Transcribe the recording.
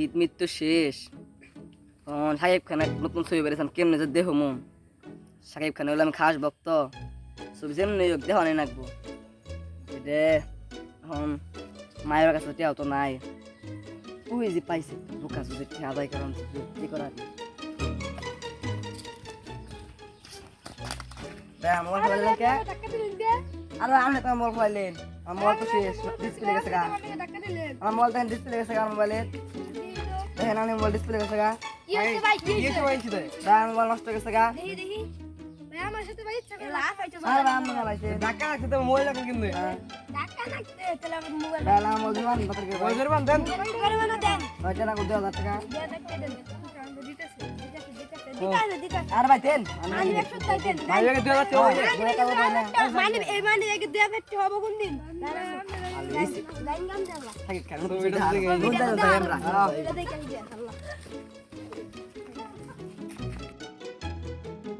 ঈদ মৃত্যু শেষ। সাকিব খান এক নতুন ছবি বেরিয়েছেন কেমনে যে দেহ মন। সাকিব খান হলে আমি খাস ভক্ত। ছবি যেমনি হোক দেহ নেই নাকবো। এটা এখন মায়ের কাছে টিয়াও তো নাই। ওই যে পাইছে বোকা যদি টিয়া আদায় করান কি করার। আরে আমি তো মোবাইল খাইলেন আমার মোবাইল তো শেষ ডিসপ্লে গেছে আমার মোবাইল দেখেন ডিসপ্লে গেছে আমার মোবাইলের। আমি মোবাইল ডিসপ্লে গেছে গা। মোবাইল নষ্ট গেছে গা। মোবাইল এখন দেন টাকা? আরে ভাই দেন ভাই আগে দুই হাজার টাকা হয়ে যায়। টাকা পাই না সাকিব খান তো এটা থেকে বুঝতে পারছি আমরা